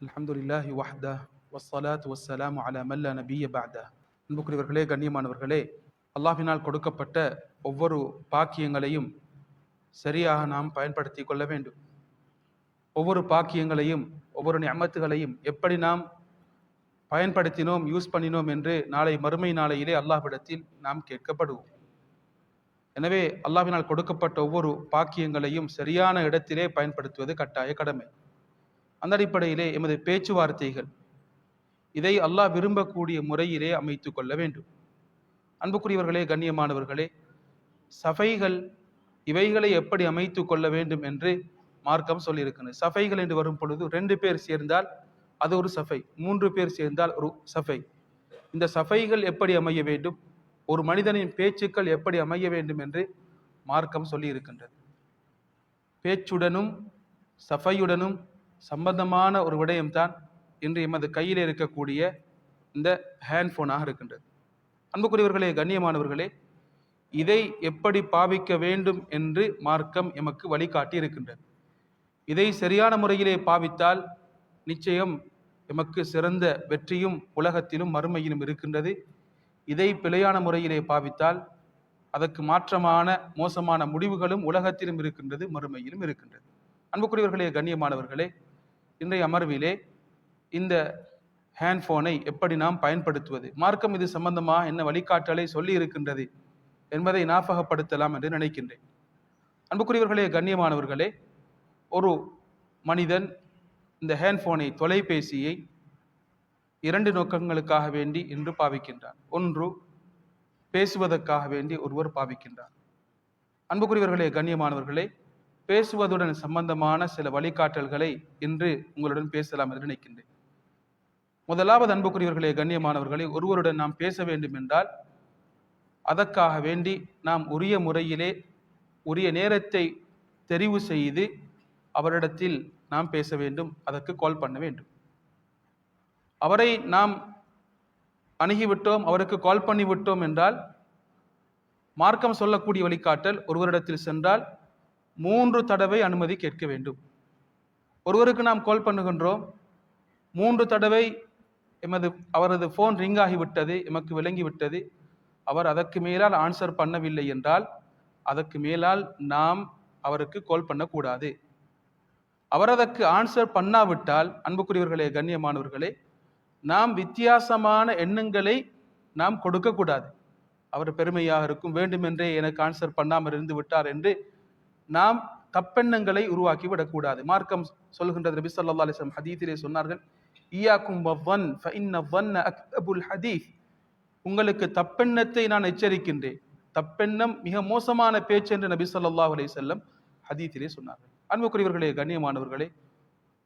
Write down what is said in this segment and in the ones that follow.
அலமதுல்லாஹி வஹ்தா வசலாத் வசலாம் அல மல்ல நபிய பாதா அன்புக்குரியவர்களே கண்ணியமானவர்களே அல்லாஹினால் கொடுக்கப்பட்ட ஒவ்வொரு பாக்கியங்களையும் சரியாக நாம் பயன்படுத்தி கொள்ள வேண்டும். ஒவ்வொரு பாக்கியங்களையும் ஒவ்வொரு நியமத்துகளையும் எப்படி நாம் பயன்படுத்தினோம் யூஸ் பண்ணினோம் என்று நாளை மறுமை நாளையிலே அல்லாஹ்விடத்தில் நாம் கேட்கப்படுவோம். எனவே அல்லாஹினால் கொடுக்கப்பட்ட ஒவ்வொரு பாக்கியங்களையும் சரியான இடத்திலே பயன்படுத்துவது கட்டாய கடமை. அந்த அடிப்படையிலே எமது பேச்சுவார்த்தைகள் இதை அல்லாஹ் விரும்பக்கூடிய முறையிலே அமைத்து கொள்ள வேண்டும். அன்புக்குரியவர்களே கண்ணியமானவர்களே சஃபைகள் இவைகளை எப்படி அமைத்து கொள்ள வேண்டும் என்று மார்க்கம் சொல்லியிருக்கிறது. சஃபைகள் என்று வரும் பொழுது ரெண்டு பேர் சேர்ந்தால் அது ஒரு சஃபை மூன்று பேர் சேர்ந்தால் ஒரு சஃபை இந்த சஃபைகள் எப்படி அமைய வேண்டும் ஒரு மனிதனின் பேச்சுக்கள் எப்படி அமைய வேண்டும் என்று மார்க்கம் சொல்லியிருக்கின்றது. பேச்சுடனும் சஃபையுடனும் சம்பந்தமான ஒரு விடயம்தான் இன்று எமது கையில் இருக்கக்கூடிய இந்த ஹேண்ட்ஃபோனாக இருக்கின்றது. அன்புக்குரியவர்களே கண்ணியமானவர்களே இதை எப்படி பாவிக்க வேண்டும் என்று மார்க்கம் எமக்கு வழிகாட்டி இருக்கின்றது. இதை சரியான முறையிலே பாவித்தால் நிச்சயம் எமக்கு சிறந்த வெற்றியும் உலகத்திலும் மறுமையிலும் இருக்கின்றது. இதை பிழையான முறையிலே பாவித்தால் அதற்கு மாற்றமான மோசமான முடிவுகளும் உலகத்திலும் இருக்கின்றது மறுமையிலும் இருக்கின்றது. அன்புக்குரியவர்களே கண்ணியமானவர்களே இன்றைய அமர்விலே இந்த ஹேண்ட்ஃபோனை எப்படி நாம் பயன்படுத்துவது? மார்க்கம் இது சம்பந்தமாக என்ன வழிகாட்டலை சொல்லி இருக்கின்றது என்பதை ஞாபகப்படுத்தலாம் என்று நினைக்கின்றேன். அன்புக்குரியவர்களே கண்ணியமானவர்களே ஒரு மனிதன் இந்த ஹேண்ட்ஃபோனை தொலைபேசியை இரண்டு நோக்கங்களுக்காக வேண்டி இன்று பாவிக்கின்றார் ஒன்று பேசுவதற்காக வேண்டி ஒருவர் பாவிக்கின்றார். அன்புக்குரியவர்களே கண்ணியமானவர்களே பேசுவதுடன் சம்பந்தமான சில வழிகாட்டல்களை இன்று உங்களுடன் பேசலாம் என்று நினைக்கின்றேன். முதலாவது அன்புக்குரியவர்களே கண்ணியமானவர்களே ஒருவருடன் நாம் பேச வேண்டும் என்றால் அதற்காக வேண்டி நாம் உரிய முறையிலே உரிய நேரத்தை தெரிவு செய்து அவரிடத்தில் நாம் பேச வேண்டும் அதற்கு கால் பண்ண வேண்டும். அவரை நாம் அணுகிவிட்டோம் அவருக்கு கால் பண்ணிவிட்டோம் என்றால் மார்க்கம் சொல்லக்கூடிய வழிகாட்டல் ஒருவரிடத்தில் சென்றால் மூன்று தடவை அனுமதி கேட்க வேண்டும். ஒருவருக்கு நாம் கால் பண்ணுகின்றோம். மூன்று தடவை எமது அவரது ஃபோன் ரிங் ஆகிவிட்டது எமக்கு விளங்கிவிட்டது. அவர் அதற்கு மேலால் ஆன்சர் பண்ணவில்லை என்றால் அதற்கு மேலால் நாம் அவருக்கு கால் பண்ணக்கூடாது. அவர் அதற்கு ஆன்சர் பண்ணாவிட்டால் அன்புக்குரியவர்களே கண்ணியமானவர்களே நாம் வித்தியாசமான எண்ணங்களை நாம் கொடுக்கக்கூடாது. அவர் பெருமையாக இருக்கும் வேண்டுமென்றே எனக்கு ஆன்சர் பண்ணாமல் இருந்து விட்டார் என்று நாம் தப்பெண்ணங்களை உருவாக்கி விடக்கூடாது மார்க்கம் சொல்கின்றது நபி சொல்லா அலிஸ்லாம் ஹதீத்திலே சொன்னார்கள் ஈயாக்கும் வவ்வன் அக்தபுல் ஹதீஸ். உங்களுக்கு தப்பெண்ணத்தை நான் எச்சரிக்கின்றேன். தப்பெண்ணம் மிக மோசமான பேச்சு என்று நபி ஸல்லல்லாஹு அலி செல்லம் ஹதீத்திலே சொன்னார்கள். அன்புக்குரியவர்களே கண்ணியமானவர்களே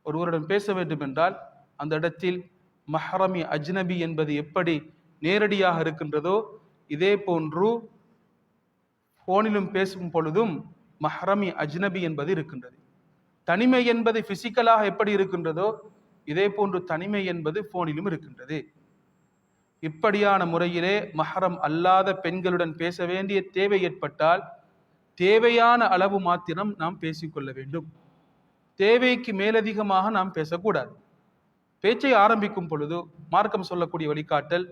ஒருவருடன் பேச வேண்டும் என்றால் அந்த இடத்தில் மஹ்ரமி அஜ்னபி என்பது எப்படி நேரடியாக இருக்கின்றதோ இதே போன்று போனிலும் பேசும் பொழுதும் மஹ்ரமி அஜ்னபி என்பது இருக்கின்றது. தனிமை என்பது பிசிக்கலாக எப்படி இருக்கின்றதோ இதே போன்று தனிமை என்பது போனிலும் இருக்கின்றது. இப்படியான முறையிலே மஹரம் அல்லாத பெண்களுடன் பேச வேண்டிய தேவை ஏற்பட்டால் தேவையான அளவு மாத்திரம் நாம் பேசிக்கொள்ள வேண்டும். தேவைக்கு மேலதிகமாக நாம் பேசக்கூடாது. பேச்சை ஆரம்பிக்கும் பொழுது மார்க்கம் சொல்லக்கூடிய வழிகாட்டல்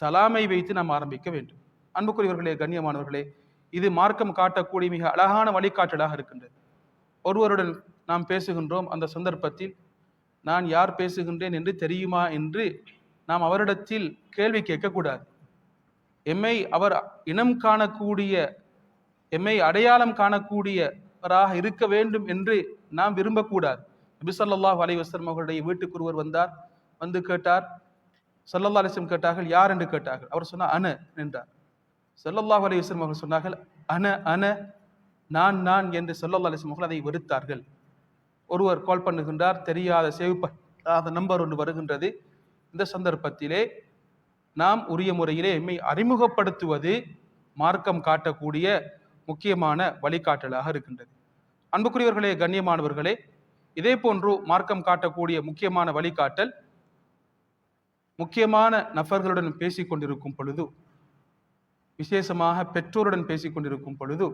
சலாமை வைத்து நாம் ஆரம்பிக்க வேண்டும். அன்புக்குரியவர்களே கண்ணியமானவர்களே இது மார்க்கம் காட்டக்கூடிய மிக அழகான வழிகாட்டலாக இருக்கின்றது. ஒருவருடன் நாம் பேசுகின்றோம் அந்த சந்தர்ப்பத்தில் நான் யார் பேசுகின்றேன் என்று தெரியுமா? என்று நாம் அவரிடத்தில் கேள்வி கேட்கக்கூடாது. எம்மை அவர் இனம் காணக்கூடிய எம்மை அடையாளம் காணக்கூடியவராக இருக்க வேண்டும் என்று நாம் விரும்பக்கூடாது. நபிசல்லாஹ் அலைவசம் அவர்களுடைய வீட்டுக்கு ஒருவர் வந்தார் வந்து கேட்டார். சல்லல்லா அலைஹி கேட்டார்கள் யார்? என்று கேட்டார்கள். அவர் சொன்னார் அனு என்றார். சொல்லல்லாஹ் அலைஹி அவர்கள் சொன்னார்கள் அன அன நான் நான் என்று சொல்லல்லா அலிஸ்லம் அவர்கள் அதை வெறுத்தார்கள். ஒருவர் கால் பண்ணுகின்றார் தெரியாத சேவ் நம்பர் ஒன்று வருகின்றது. இந்த சந்தர்ப்பத்திலே நாம் உரிய முறையிலே எம்மை அறிமுகப்படுத்துவது மார்க்கம் காட்டக்கூடிய முக்கியமான வழிகாட்டலாக இருக்கின்றது. அன்புக்குரியவர்களே கண்ணியமானவர்களே இதே போன்று மார்க்கம் காட்டக்கூடிய முக்கியமான வழிகாட்டல் முக்கியமான நபர்களுடன் பேசிக் கொண்டிருக்கும் பொழுது விசேஷமாக பெற்றோருடன் பேசிக்கொண்டிருக்கும் பொழுது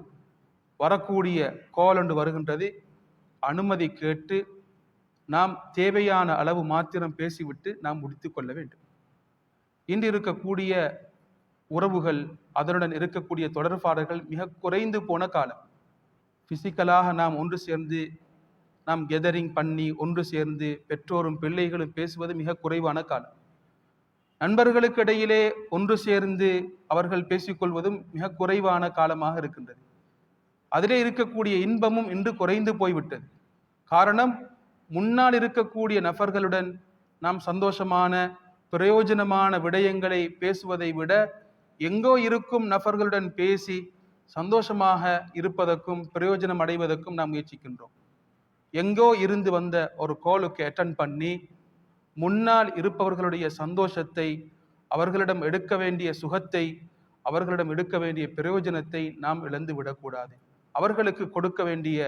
வரக்கூடிய கோல் ஒன்று வருகின்றது. அனுமதி கேட்டு நாம் தேவையான அளவு மாத்திரம் பேசிவிட்டு நாம் முடித்து கொள்ள வேண்டும். இன்று இருக்கக்கூடிய உறவுகள் அதனுடன் இருக்கக்கூடிய தொடர்பாடல்கள் மிக குறைந்து போன காலம். பிசிக்கலாக நாம் ஒன்று சேர்ந்து நாம் கெதரிங் பண்ணி ஒன்று சேர்ந்து பெற்றோரும் பிள்ளைகளும் பேசுவது மிக குறைவான காலம். நண்பர்களுக்கு இடையிலே ஒன்று சேர்ந்து அவர்கள் பேசிக்கொள்வதும் மிக குறைவான காலமாக இருக்கின்றது. அதிலே இருக்கக்கூடிய இன்பமும் இன்று குறைந்து போய்விட்டது. காரணம் முன்னால் இருக்கக்கூடிய நபர்களுடன் நாம் சந்தோஷமான பிரயோஜனமான விடயங்களை பேசுவதை விட எங்கோ இருக்கும் நபர்களுடன் பேசி சந்தோஷமாக இருப்பதற்கும் பிரயோஜனம் அடைவதற்கும் நாம் முயற்சிக்கின்றோம். எங்கோ இருந்து வந்த ஒரு கோலுக்கு அட்டன் பண்ணி முன்னால் இருப்பவர்களுடைய சந்தோஷத்தை அவர்களிடம் எடுக்க வேண்டிய சுகத்தை அவர்களிடம் எடுக்க வேண்டிய பிரயோஜனத்தை நாம் இழந்து விடக்கூடாது. அவர்களுக்கு கொடுக்க வேண்டிய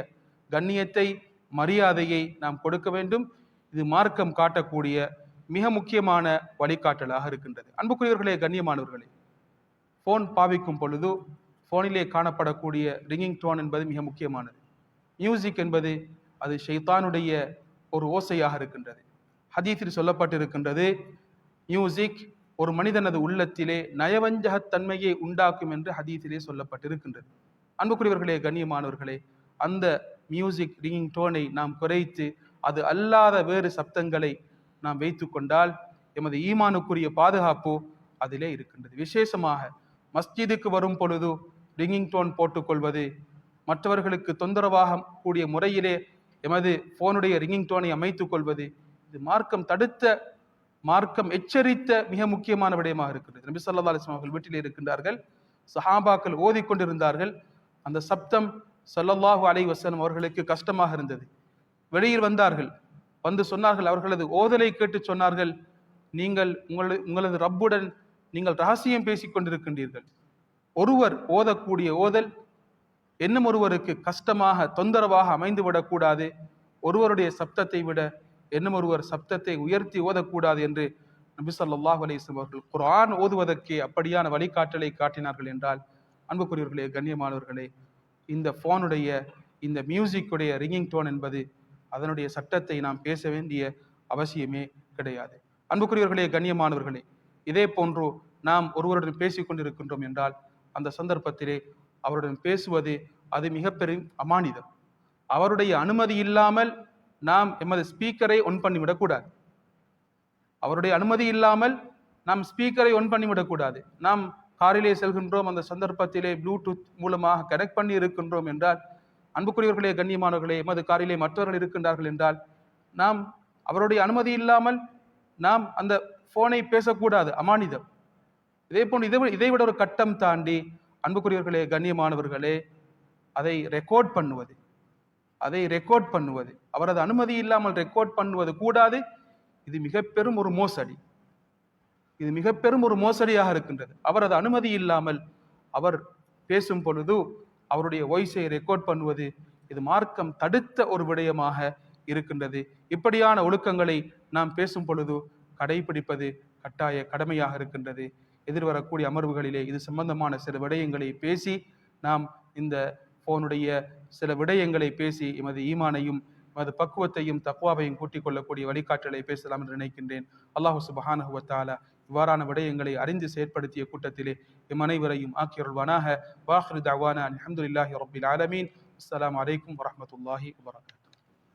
கண்ணியத்தை மரியாதையை நாம் கொடுக்க வேண்டும். இது மார்க்கம் காட்டக்கூடிய மிக முக்கியமான வழிகாட்டலாக இருக்கின்றது. அன்புக்குரியவர்களே கண்ணியமானவர்களே ஃபோன் பாவிக்கும் பொழுது ஃபோனிலே காணப்படக்கூடிய ரிங்கிங் டோன் என்பது மிக முக்கியமானது. மியூசிக் என்பது அது ஷைத்தானுடைய ஒரு ஓசையாக இருக்கின்றது. ஹதீஸில் சொல்லப்பட்டிருக்கின்றது மியூசிக் ஒரு மனிதனது உள்ளத்திலே நயவஞ்சகத்தன்மையை உண்டாக்கும் என்று ஹதீஸிலே சொல்லப்பட்டிருக்கின்றது. அன்புக்குரியவர்களே கண்ணியமானவர்களே அந்த மியூசிக் ரிங்கிங் டோனை நாம் குறைத்து அது அல்லாத வேறு சப்தங்களை நாம் வைத்து கொண்டால் எமது ஈமானுக்குரிய பாதுகாப்பு அதிலே இருக்கின்றது. விசேஷமாக மஸ்ஜிதுக்கு வரும் பொழுது ரிங்கிங் டோன் போட்டுக்கொள்வது மற்றவர்களுக்கு தொந்தரவாக கூடிய முறையிலே எமது ஃபோனுடைய ரிங்கிங் டோனை அமைத்துக் கொள்வது இது மார்க்கம் தடுத்த மார்க்கம் எச்சரித்த மிக முக்கியமான விடயமாக இருக்கிறது. நபி சொல்லா அலிஸ்லாம் அவர்கள் வீட்டில் இருக்கின்றார்கள். சஹாபாக்கள் ஓதிக்கொண்டிருந்தார்கள். அந்த சப்தம் சல்லல்லாஹு அலை வசலம் அவர்களுக்கு கஷ்டமாக இருந்தது. வெளியில் வந்தார்கள். வந்து சொன்னார்கள் அவர்களது ஓதலை கேட்டு சொன்னார்கள் நீங்கள் உங்களது உங்களது ரப்புடன் நீங்கள் ரகசியம் பேசிக் கொண்டிருக்கின்றீர்கள். ஒருவர் ஓதக்கூடிய ஓதல் இன்னும் ஒருவருக்கு கஷ்டமாக தொந்தரவாக அமைந்து விடக்கூடாது ஒருவருடைய சப்தத்தை விட என்னும் ஒருவர் சப்தத்தை உயர்த்தி ஓதக்கூடாது என்று நபி சொல்லாஹ் அலிஸ்லாம் அவர்கள் குரான் ஓதுவதற்கே அப்படியான வழிகாட்டலை காட்டினார்கள் என்றால் அன்புக்குரியவர்களே கண்ணியமானவர்களே இந்த ஃபோனுடைய இந்த மியூசிக்குடைய ரிங்கிங் டோன் என்பது அதனுடைய சட்டத்தை நாம் பேச வேண்டிய அவசியமே கிடையாது. அன்புக்குரியவர்களே கண்ணியமானவர்களே இதே போன்று நாம் ஒருவருடன் பேசிக் கொண்டிருக்கின்றோம் என்றால் அந்த சந்தர்ப்பத்திலே அவருடன் பேசுவது அது மிக பெரும் அமானிதம். அவருடைய அனுமதி இல்லாமல் நாம் எமது ஸ்பீக்கரை ஒன் பண்ணிவிடக்கூடாது. அவருடைய அனுமதி இல்லாமல் நாம் ஸ்பீக்கரை ஒன் பண்ணிவிடக்கூடாது. நாம் காரிலே செல்கின்றோம் அந்த சந்தர்ப்பத்திலே ப்ளூடூத் மூலமாக கனெக்ட் பண்ணி இருக்கின்றோம் என்றால் அன்புக்குரியவர்களே கண்ணியமானவர்களே எமது காரிலே மற்றவர்கள் இருக்கின்றார்கள் என்றால் நாம் அவருடைய அனுமதி இல்லாமல் நாம் அந்த போனை பேசக்கூடாது அமானிதம். இதே போன்று இதை இதை விட ஒரு கட்டம் தாண்டி அன்புக்குரியவர்களே கண்ணியமானவர்களே அதை ரெக்கார்ட் பண்ணுவது. அதை ரெக்கார்ட் பண்ணுவது. அவரது அனுமதி இல்லாமல் ரெக்கார்ட் பண்ணுவது கூடாது. இது மிக பெரும் ஒரு மோசடி. இது மிக பெரும் ஒரு மோசடியாக இருக்கின்றது. அவரது அனுமதி இல்லாமல் அவர் பேசும் பொழுது அவருடைய வாய்ஸை ரெக்கார்ட் பண்ணுவது இது மார்க்கம் தடுத்த ஒரு விடயமாக இருக்கின்றது. இப்படியான ஒழுக்கங்களை நாம் பேசும் பொழுது கடைபிடிப்பது கட்டாய கடமையாக இருக்கின்றது. எதிர்வரக்கூடிய அமர்வுகளிலே இது சம்பந்தமான சில விடயங்களை பேசி நாம் இந்த போனுடைய சில விடயங்களை பேசி எமது ஈமானையும் எமது பக்குவத்தையும் தக்குவாவையும் கூட்டிக் கொள்ளக்கூடிய வழிகாட்டலை பேசலாம் என்று நினைக்கின்றேன். அல்லாஹு சுபஹானஹுவத்தாலா இவ்வாறான விடயங்களை அறிந்து செயற்படுத்திய கூட்டத்திலே எம் அனைவரையும் ஆக்கியருள்வானாக. வாஹ்ரு தவானா அலமதுல்லாஹி ரபில் ஆலமீன். அஸ்லாம் வலைக்கம் வரமத்துல்லாஹி வரகாத்